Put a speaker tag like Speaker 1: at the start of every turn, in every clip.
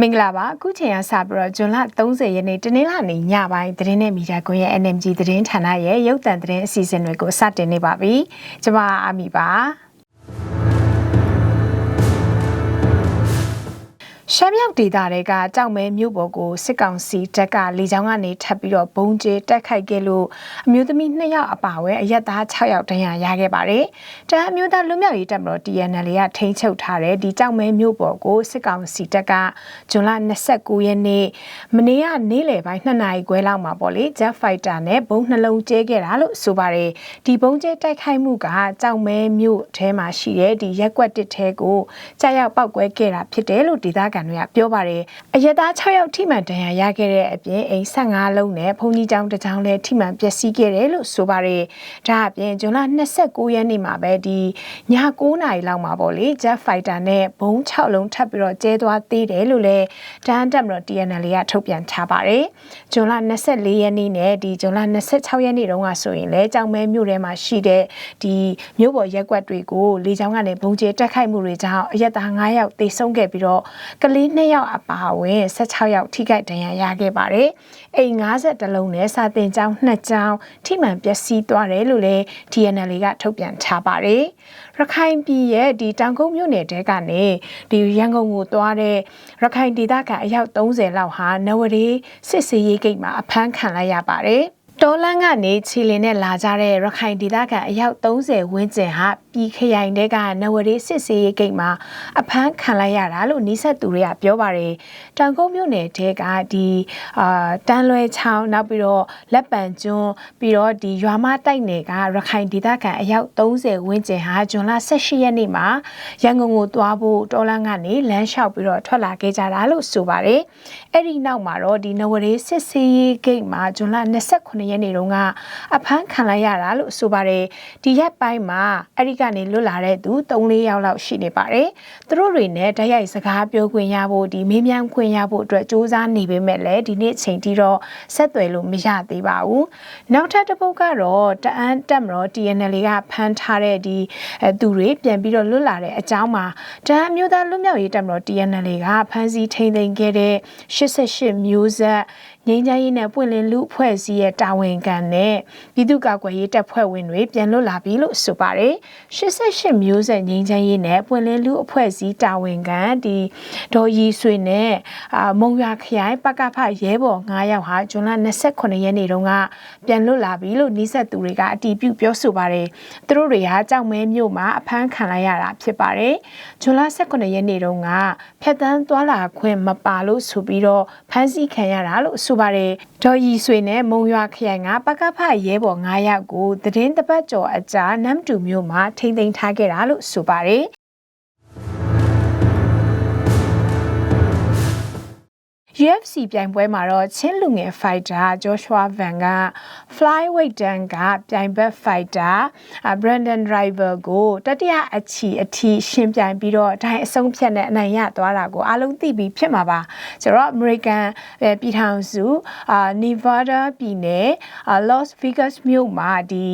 Speaker 1: မင်္ဂလာပါအခုချိန်ကစပြီးတော့ဇွန်လ30ရက်နေ့တနင်္လာနေ့ညပိုင်းသတင်းနဲ့မီဒီယာကွန်ရဲ့ NMG သတင်းဌာနရဲ့ရုပ်သံသတင်းအစီအစဉ်တွေကိုစတင်နေပါပြီကျွန်မအာမီပါ ရှမ်းမြောက်ဒေသတွေကကြောက်မဲမြို့ပေါ်ကိုစစ်ကောင်စီတပ်ကလေကြောင်းကနေထပ်ပြီးတော့ဘုံကျဲတက်ခိုက်ခဲ့လို့အမျိုးသမီး2ယောက်အပါအဝင်အရက်သား6ယောက်ဒဏ်ရာရခဲ့ပါတယ်။တန်အမျိုးသားလူမျိုးရေးတပ်မတော် TNL ကထိန်းချုပ်ထားတဲ့ဒီကြောက်မဲမြို့ပေါ်ကိုစစ်ကောင်စီတပ်ကဇွန်လ29ရက်နေ့မနေ့ကနေ့လယ်ပိုင်း2နာရီခွဲလောက်မှာပေါ့လေ Jet Fighter နဲ့ဘုံနှလုံးကျဲခဲ့တာလို့ဆိုပါတယ်။ဒီဘုံကျဲတိုက်ခိုက်မှုကကြောက်မဲမြို့ထဲမှာရှိတဲ့ဒီရက်ကွက်တစ်ထဲကိုကြာရောက်ပောက်ကွဲခဲ့တာဖြစ်တယ်လို့ဒေသခံတွေကပြောပါတယ်အရသား6ယောက်ထိမှန်ဒဏ်ရာရခဲ့တဲ့အပြင်အိမ်15လုံးနဲ့ဘုံကြီးကျောင်းတစ်ကျောင်းလည်းထိမှန်ပျက်စီးခဲ့တယ်လို့ဆိုပါတယ်ဒါအပြင်ဇွန်လ29ရက်နေ့မှာပဲဒီည9နာရီလောက်မှာပေါ့လေ Jet Fighter နဲ့ဘုံ6လုံးထပ်ပြီးတော့ကျဲသွားသေးတယ်လို့လည်းတန်းတက်မလို့ TNL ကထုတ်ပြန်ထားပါတယ်ဇွန်လ24ရက်နေ့နဲ့ဒီဇွန်လ26ရက်နေ့တုန်းကဆိုရင်လည်းကြောင်မဲမြို့ထဲမှာရှိတဲ့ဒီမြို့ပေါ်ရက်ကွက်တွေကိုလေကြောင်းကနေဘုံကျဲတက်ခိုက်မှုတွေကြောင့်အရက်သား9ယောက်သေဆုံးခဲ့ပြီးတော့ကလေး2ယောက်အပါအဝင်16ယောက်ထိခိုက်ဒဏ်ရာရခဲ့ပါတယ်။အိမ်50လုံးနဲ့စာတင်ကျောင်း2ကျောင်းထိမှန်ပျက်စီးသွားတယ်လို့လည်း TNL ကထုတ်ပြန်ထားပါတယ်။ရခိုင်ပြည်ရဲ့ဒီတောင်ကုန်းမြို့နယ်တဲကနေဒီရန်ကုန်ကိုသွားတဲ့ရခိုင်ဒေသခံအယောက်30လောက်ဟာနဝရီစစ်စေးရေးဂိတ်မှာအဖမ်းခံလိုက်ရပါတယ်။တောလန်းကနေခြေလင်းနဲ့လာကြတဲ့ရခိုင်ဒေသခံအယောက်30ဝန်းကျင်ဟာ ပြည်ခရိုင်တဲကနဝရီစစ်စေးရေးဂိတ်မှာအဖမ်းခံလိုက်ရတာလို့နီးစပ်သူတွေကပြောပါတယ်။တောင်ကုန်းမြို့နယ်တဲကဒီအာတန်းလွဲချောင်းနောက်ပြီးတော့လက်ပံကျွန်းပြီးတော့ဒီရွာမတိုက်နယ်ကရခိုင်ဒေသခံအယောက်30ဝန်းကျင်ဟာဇွန်လ18ရက်နေ့မှာရန်ကုန်ကိုသွားဖို့တောလန်းကနေလမ်းလျှောက်ပြီးတော့ထွက်လာခဲ့ကြတာလို့ဆိုပါတယ်။အဲ့ဒီနောက်မှာတော့ဒီနဝရီစစ်စေးရေးဂိတ်မှာဇွန်လ29ရက်နေ့တုန်းကအဖမ်းခံလိုက်ရတာလို့ဆိုပါတယ်ဒီရက်ပိုင်းမှာအဲ့ဒီကနေလွတ်လာတဲ့သူ3-4ယောက်လောက်ရှိနေပါတယ်သူတို့တွေနဲ့တိုက်ရိုက်စကားပြောခွင့်ရဖို့ဒီမေးမြန်းခွင့်ရဖို့အတွက်စူးစမ်းနေပေမဲ့လည်းဒီနေ့ချိန်ထိတော့ဆက်သွယ်လို့မရသေးပါဘူးနောက်ထပ်တစ်ပုတ်ကတော့တအန်းတက်မတော် TNL ကဖမ်းထားတဲ့ဒီသူတွေပြန်ပြီးတော့လွတ်လာတဲ့အကြောင်းမှာတအန်းမျိုးသားလွတ်မြောက်ရေးတက်မတော် TNL ကဖမ်းဆီးထိန်းသိမ်းခဲ့တဲ့88မျိုးဆက် ငင်းချမ်းရေးနဲ့ပွင့်လင်းလူအဖွဲ့အစည်းရဲ့တာဝန်ခံနဲ့ပြည်သူ့ကာကွယ်ရေးတပ်ဖွဲ့ဝင်တွေပြန်လွတ်လာပြီလို့ဆိုပါတယ်88မျိုးဆက်ငင်းချမ်းရေးနဲ့ပွင့်လင်းလူအဖွဲ့အစည်းတာဝန်ခံဒီဒေါ်ရီဆွေနဲ့အာမုံရွာခရိုင်ပကဖရဲဘော်9ယောက်ဟာဇွန်လ28ရက်နေ့တုန်းကပြန်လွတ်လာပြီလို့နှိဆက်သူတွေကအတီးပြုပြောဆိုပါတယ်သူတို့တွေဟာကြောက်မဲမြို့မှာအဖမ်းခံလိုက်ရတာဖြစ်ပါတယ်ဇွန်လ18ရက်နေ့တုန်းကဖြတ်တန်းသွားလာခွင့်မပါလို့ဆိုပြီးတော့ဖမ်းဆီးခံရတာလို့ဆိုဆိုပါတယ်ဒေါ်ရီဆွေနဲ့မုံရွာခရိုင်ကပကဖရဲဘော်9ယောက်ကိုသတင်းတပတ်ကျော်အကြာနမ်တူမြို့မှာထိမ့်သိမ်းထားခဲ့တာလို့ဆိုပါတယ် UFC ပြိုင်ပွဲမှာတော့ချင်းလူငယ် fighter Joshua Van က flyweight တန်းကပြိုင်ဘက် fighter Brandon River ကိုတတိယအချီအထိရှင်ပြိုင်ပြီးတော့ဒိုင်အဆုံးဖြတ်နဲ့အနိုင်ရသွားတာကိုအားလုံးသိပြီးဖြစ်မှာပါဆိုတော့ American ပြည်ထောင်စုအာ Nevada ပြည်နယ် Las Vegas မြို့မှာဒီ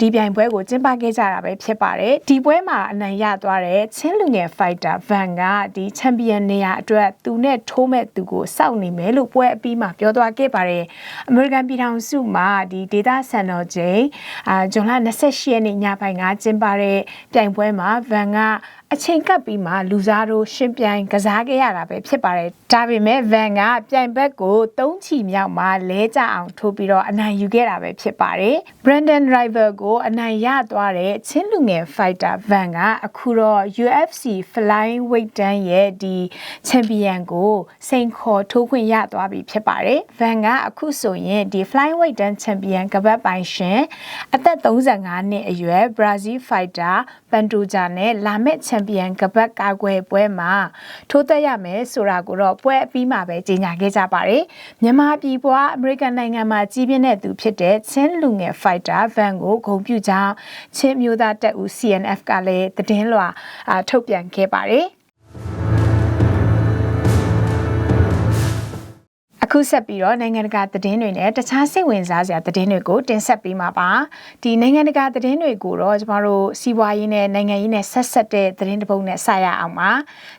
Speaker 1: ဒီပြိုင်ပွဲကိုကျင်းပခဲ့ကြတာပဲဖြစ်ပါတယ်ဒီပွဲမှာအနိုင်ရသွားတဲ့ချင်းလူငယ် fighter Van ကဒီ champion နေရာအတွက်သူနဲ့ထိုးမဲ့သူကိုစောင့်နေမယ်လို့ပွဲအပြီးမှာပြောသွားခဲ့ပါတယ်။အမေရိကန်ပြည်ထောင်စုမှာဒီဒေတာစံတော်ချိန်အာဇွန်လ28ရက်နေ့ညပိုင်းကကျင်းပတဲ့ပြိုင်ပွဲမှာဗန်က အချိန်ကပ်ပြီးမှလူစားတို့ရှင်းပြိုင်ကစားခဲ့ရတာပဲဖြစ်ပါတယ်။ဒါပေမဲ့ဗန်ကပြိုင်ဘက်ကို၃ချီမြောက်မှလဲကြအောင်ထိုးပြီးတော့အနိုင်ယူခဲ့တာပဲဖြစ်ပါတယ်။ Brandon Rival ကိုအနိုင်ရသွားတဲ့ချင်းလူငယ် fighter ဗန်ကအခုတော့ UFC flyweight တန်းရဲ့ဒီချန်ပီယံကိုစိန်ခေါ်ထိုးခွင့်ရသွားပြီဖြစ်ပါတယ်။ဗန်ကအခုဆိုရင်ဒီ flyweight တန်းချန်ပီယံကပတ်ပိုင်ရှင်အသက်35နှစ်အရွယ် Brazil fighter ပန်တိုဂျာနဲ့လာမယ့်ချန်န်ပီယံကပတ်ကာကွယ်ပွဲမှာထိုးသက်ရမယ်ဆိုတာကိုတော့ပွဲအပြီးမှာပဲကြေညာခဲ့ကြပါတယ်မြန်မာပြည်ပွားအမေရိကန်နိုင်ငံမှာကြီးပြင်းတဲ့သူဖြစ်တဲ့ချင်းလူငယ်ဖိုက်တာဗန်ကိုဂုဏ်ပြုကြောင်းချင်းမျိုးသားတပ်ဦး CNF ကလည်းသတင်းလွှာထုတ်ပြန်ခဲ့ပါတယ် အအခုဆက်ပြီးတော့နိုင်ငံတကာသတင်းတွေနဲ့တခြားစိတ်ဝင်စားစရာသတင်းတွေကိုတင်ဆက်ပေးမှာပါဒီနိုင်ငံတကာသတင်းတွေကိုတော့ကျမတို့စီးပွားရေးနဲ့နိုင်ငံရေးနဲ့ဆက်ဆက်တဲ့သတင်းတစ်ပုဒ်နဲ့စရအောင်ပါ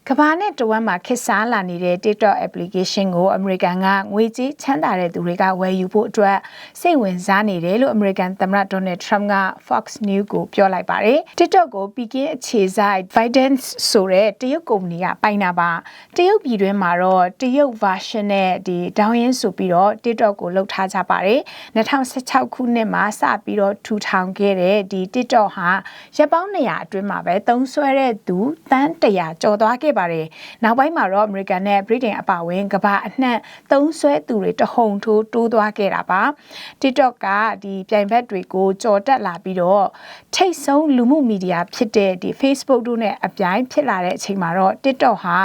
Speaker 1: ကဘာနဲ့တဝမ်းမှာခစ်စားလာနေတဲ့ TikTok application ကိုအမေရိကန်ကငွေကြေးချမ်းသာတဲ့သူတွေကဝယ်ယူဖို့အတွက်စိတ်ဝင်စားနေတယ်လို့အမေရိကန်သမ္မတ Donald Trump က Fox News ကိုပြောလိုက်ပါတယ် TikTok ကိုပီကင်းအခြေစိုက် ByteDance ဆိုတဲ့တရုတ်ကုမ္ပဏီကပိုင်တာပါတရုတ်ပြည်တွင်းမှာတော့တရုတ် version နဲ့ဒီဒေါင်းရင်းဆိုပြီးတော့ TikTok ကိုလှုပ်ထားကြပါတယ်2016ခုနှစ်မှာစပြီးတော့ထူထောင်ခဲ့တဲ့ဒီ TikTok ဟာရပ်ပေါင်း200အတွင်းမှာပဲသုံးစွဲတဲ့သူတန်း100ကျော်သွားခဲ့ပါတယ်နောက်ပိုင်းမှာတော့ American နဲ့ Britain အပါအဝင်ကမ္ဘာအနှံ့သုံးစွဲသူတွေတဟုန်ထိုးတိုးသွားခဲ့တာပါ TikTok ကဒီပြိုင်ဘက်တွေကိုကြော်တက်လာပြီးတော့ထိတ်ဆုံးလူမှုမီဒီယာဖြစ်တဲ့ဒီ Facebook တို့နဲ့အပြိုင်ဖြစ်လာတဲ့အချိန်မှာတော့ TikTok ဟာ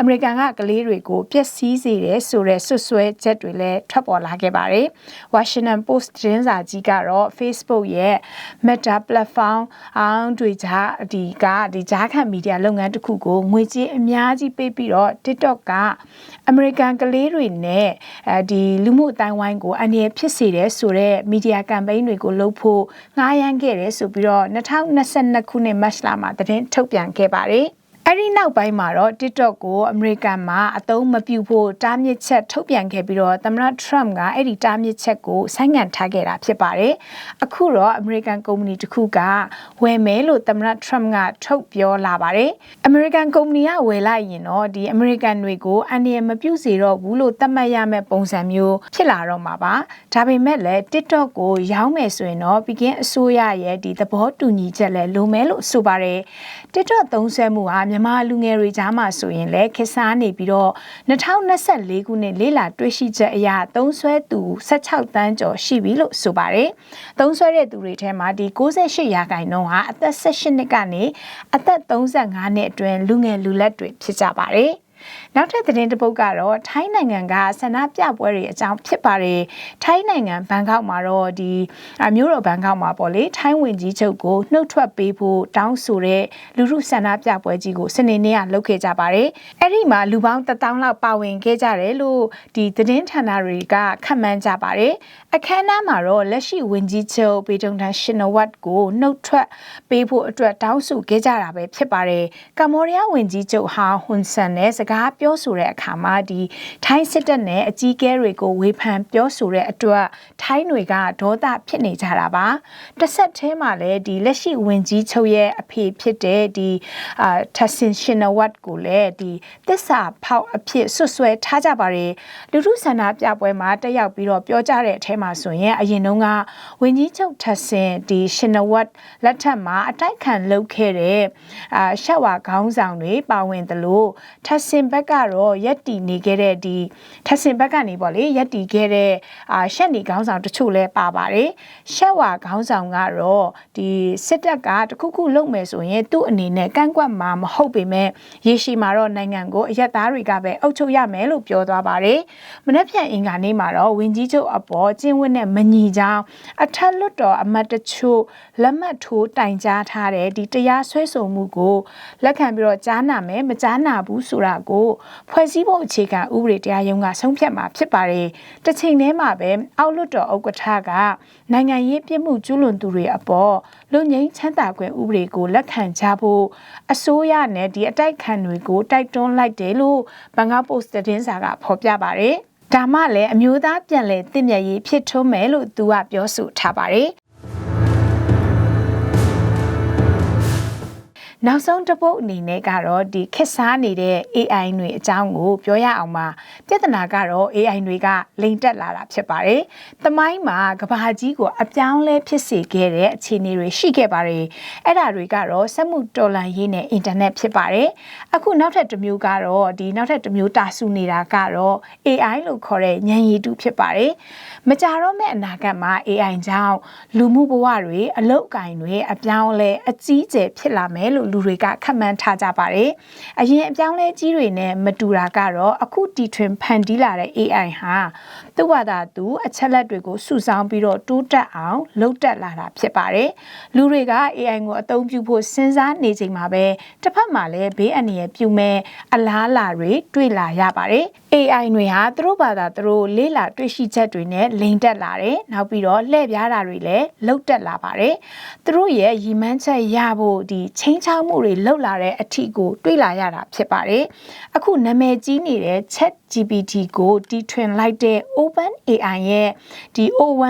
Speaker 1: American ကကလေးတွေကိုပျက်စီးစေတယ်ဆိုတဲ့ဆွဆွဲချက်တွေလည်းထွက်ပေါ်လာခဲ့ပါတယ်။ Washington Post သတင်းစာကြီးကတော့ Facebook ရဲ့ Meta platform အောင်တွေကြားဒီကဒီကြားခံမီဒီယာလုပ်ငန်းတစ်ခုကိုငွေကြေးအများကြီးပေးပြီးတော့ TikTok ကအမေရိကန်ကလေးတွေနဲ့အဲဒီလူမှုအတိုင်းဝိုင်းကိုအန္တရာယ်ဖြစ်စေတယ်ဆိုတော့မီဒီယာကမ်ပိန်းတွေကိုလုပ်ဖို့ငှားရမ်းခဲ့တယ်ဆိုပြီးတော့2022ခုနှစ်မတ်လမှာသတင်းထုတ်ပြန်ခဲ့ပါတယ်။ အဲ့ဒီနောက်ပိုင်းမှာတော့ TikTok ကိုအမေရိကန်မှာအသုံးမပြုဖို့တားမြစ်ချက်ထုတ်ပြန်ခဲ့ပြီးတော့သမ္မတ Trump ကအဲ့ဒီတားမြစ်ချက်ကိုဆိုင်းငံ့ထားခဲ့တာဖြစ်ပါတယ်။အခုတော့အမေရိကန်ကုမ္ပဏီတစ်ခုကဝယ်မယ်လို့သမ္မတ Trump ကထုတ်ပြောလာပါတယ်။အမေရိကန်ကုမ္ပဏီကဝယ်လိုက်ရင်တော့ဒီအမေရိကန်တွေကိုအန္တရာယ်မပြုစေတော့ဘူးလို့သတ်မှတ်ရမယ့်ပုံစံမျိုးဖြစ်လာတော့မှာပါ။ဒါပေမဲ့လည်း TikTok ကိုရောင်းမယ်ဆိုရင်တော့ပြီးကင်းအစိုးရရဲ့ဒီသဘောတူညီချက်လည်းလိုမယ်လို့ဆိုပါတယ်။ TikTok သုံးစွဲမှုဟာမြန်မာလူငယ်တွေကြားမှာဆိုရင်လည်းခက်စားနေပြီးတော့2024ခုနှစ်လေးလာတွေ့ရှိချက်အရသုံးစွဲသူ16တန်းကျော်ရှိပြီလို့ဆိုပါတယ်။သုံးစွဲတဲ့သူတွေထဲမှာဒီ68ရာခိုင်နှုန်းဟာအသက်18နှစ်ကနေအသက်35နှစ်အတွင်းလူငယ်လူလက်တွေဖြစ်ကြပါတယ်။ နောက်ထပ်သတင်းတစ်ပုဒ်ကတော့ထိုင်းနိုင်ငံကဆန္ဒပြပွဲတွေအကြောင်းဖြစ်ပါတယ်ထိုင်းနိုင်ငံဘန်ကောက်မှာတော့ဒီမြို့တော်ဘန်ကောက်မှာပေါ့လေထိုင်းဝင်ကြီးချုပ်ကိုနှုတ်ထွက်ပေးဖို့တောင်းဆိုတဲ့လူထုဆန္ဒပြပွဲကြီးကိုစနေနေ့ကလုပ်ခဲ့ကြပါတယ်အဲ့ဒီမှာလူပေါင်း1000လောက်ပါဝင်ခဲ့ကြတယ်လို့ဒီသတင်းဌာနတွေကခန့်မှန်းကြပါတယ်အခမ်းအနားမှာတော့လက်ရှိဝင်ကြီးချုပ်ပေတုံတန်ရှင်နဝတ်ကိုနှုတ်ထွက်ပေးဖို့အတွက်တောင်းဆိုခဲ့ကြတာပဲဖြစ်ပါတယ်ကမ္ဘောဒီးယားဝင်ကြီးချုပ်ဟာဟွန်ဆန်နဲ့စကားပြောဆိုတဲ့အခါမှာဒီထိုင်းစစ်တပ်နဲ့အကြီးအကဲတွေကိုဝေဖန်ပြောဆိုတဲ့အတွက်ထိုင်းတွေကဒေါသဖြစ်နေကြတာပါတစ်ဆက်တည်းမှာလည်းဒီလက်ရှိဝင်ကြီးချုပ်ရဲ့အဖေဖြစ်တဲ့ဒီအာထဆင်ရှင်နဝတ်ကိုလည်းဒီတစ္ဆာဖောက်အဖြစ်ဆွဆွဲထားကြပါတယ်လူထုဆန္ဒပြပွဲမှာတက်ရောက်ပြီးတော့ပြောကြတဲ့အထဲမှာဆိုရင်အရင်တုန်းကဝင်ကြီးချုပ်ထဆင်ဒီရှင်နဝတ်လက်ထက်မှာအတိုက်ခံလုပ်ခဲ့တဲ့အာရှက်ဝါခေါင်းဆောင်တွေပါဝင်သလိုထဆင်ဘက်ကတော့ရက်တီနေခဲ့တဲ့ဒီထဆင်ဘက်ကနေပေါ့လေရက်တီခဲ့တဲ့အာရှက်နေခေါင်းဆောင်တချို့လည်းပါပါတယ်ရှက်ဝါခေါင်းဆောင်ကတော့ဒီစစ်တပ်ကတခုခုလုပ်မယ်ဆိုရင်သူ့အနေနဲ့ကန့်ကွက်မှာမဟုတ်ပေမဲ့ရေရှည်မှာတော့နိုင်ငံကိုအရက်သားတွေကပဲအုပ်ချုပ်ရမယ်လို့ပြောသွားပါတယ်မနေ့ဖြန်အင်္ဂါနေ့မှာတော့ဝင်းကြီးချုပ်အပေါ်ကျင်းဝတ်နဲ့မညီကြောင်းအထက်လွတ်တော်အမတ်တချို့လက်မှတ်ထိုးတိုင်ကြားထားတဲ့ဒီတရားစွဲဆိုမှုကိုလက်ခံပြီးတော့ကြားနာမယ်မကြားနာဘူးဆိုတာကိုဖွဲ့စည်းပုံအခြေခံဥပဒေတရားရုံးကဆုံးဖြတ်မှာဖြစ်ပါတယ်။တစ်ချိန်တည်းမှာပဲအောက်လွှတ်တော်ဥက္ကဋ္ဌကနိုင်ငံရေးပြစ်မှုကျူးလွန်သူတွေအပေါ်လူငင်းချမ်းသာခွင့်ဥပဒေကိုလက်ခံကြဖို့အစိုးရနဲ့ဒီအတိုက်ခံတွေကိုတိုက်တွန်းလိုက်တယ်လို့ဘန်ကောက်ပို့စ်သတင်းစာကဖော်ပြပါတယ်။ဒါမှလည်းအမျိုးသားပြန်လည်တည်မြဲရေးဖြစ်ထွန်းမယ်လို့သူကပြောဆိုထားပါတယ် နောက်ဆုံးတစ်ပုတ်အနေနဲ့ကတော့ဒီခက်စားနေတဲ့ AI တွေအကြောင်းကိုပြောရအောင်ပါပြဿနာကတော့ AI တွေကလိမ်တက်လာတာဖြစ်ပါတယ်။သမိုင်းမှာကဘာကြီးကိုအပြောင်းလဲဖြစ်စေခဲ့တဲ့အခြေအနေတွေရှိခဲ့ပါတယ်။အဲ့ဒါတွေကတော့စက်မှုတော်လှန်ရေးနဲ့အင်တာနက်ဖြစ်ပါတယ်။အခုနောက်ထပ်တစ်မျိုးကတော့ဒီနောက်ထပ်တစ်မျိုးတာဆူနေတာကတော့ AI လို့ခေါ်တဲ့ဉာဏ်ရည်တုဖြစ်ပါတယ်။မကြတော့မဲ့အနာဂတ်မှာ AI ကြောင့်လူမှုဘဝတွေအလုတ်အကင်တွေအပြောင်းလဲအကြီးအကျယ်ဖြစ်လာမယ်လို့လူတွေကခန့်မှန်းထားကြပါတယ်။အရင်အပြောင်းလဲကြီးတွေနဲ့မတူတာကတော့အခုတီထွင်ဖန်တီးလာတဲ့ AI ဟာသူ့ဘာသာသူအချက်လက်တွေကိုစုဆောင်းပြီးတော့တိုးတက်အောင်လုပ်တက်လာတာဖြစ်ပါတယ်။လူတွေက AI ကိုအသုံးပြုဖို့စဉ်းစားနေချိန်မှာပဲတစ်ဖက်မှာလည်းဘေးအန္တရာယ်ပြုမဲ့အလားအလာတွေတွေ့လာရပါတယ်။ AI တွေဟာသူတို့ဘာသာသူတို့လေးလာတွေ့ရှိချက်တွေနဲ့လိမ်တက်လာတယ်။နောက်ပြီးတော့လှည့်ပြားတာတွေလည်းလှုပ်တက်လာပါတယ်။သူတို့ရဲ့ရည်မှန်းချက်ရဖို့ဒီချင်းချောက်မှုတွေလှုပ်လာတဲ့အထီကိုတွေးလာရတာဖြစ်ပါတယ်။အခုနာမည်ကြီးနေတဲ့ Chat GPT ကိုတီထွင်လိုက်တဲ့ Open AI ရဲ့ဒီ O1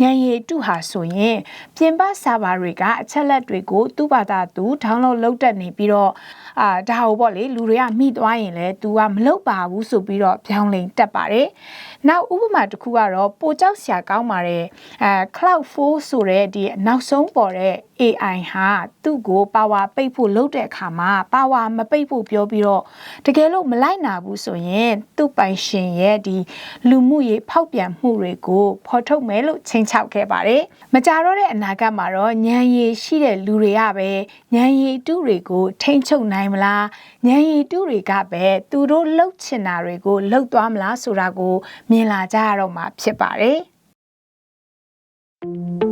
Speaker 1: ဉာဏ်ရည်တုဟာဆိုရင်ပြင်ပဆာဗာတွေကအချက်လက်တွေကိုသူ့ဘာသာသူ download လုပ်တတ်နေပြီးတော့အာဒါဟိုပေါ့လေလူတွေကမိသွားရင်လည်း तू ကမလုပ်ပါဘူးဆိုပြီးတော့ပြောင်းလိန်တက်ပါတယ်။နောက်ဥပမာတစ်ခုကတော့ပိုကြောက်စရာကောင်းပါတယ်။အဲ Cloud4 ဆိုတဲ့ဒီနောက်ဆုံးပေါ်တဲ့ AI ဟာသူ့ကို power ပိတ်ဖို့လုပ်တဲ့အခါမှာ power မပိတ်ဖို့ပြောပြီးတော့တကယ်လို့မလိုက်နာဘူးဆိုရင်သူ့ပိုင်ရှင်ရဲ့ဒီလူမှုရေးဖောက်ပြန်မှုတွေကိုဖော်ထုတ်မယ်လို့ချိန်ချောက်ခဲ့ပါတယ်။မကြတော့တဲ့အနာဂတ်မှာတော့ဉာဏ်ရည်ရှိတဲ့လူတွေကပဲဉာဏ်ရည်တုတွေကိုထိမ့်ချုပ်နိုင်မလားဉာဏ်ရည်တုတွေကပဲသူတို့လှုပ်ချင်တာတွေကိုလှုပ်သွားမလားဆိုတာကိုမြင်လာကြရတော့မှာဖြစ်ပါတယ်။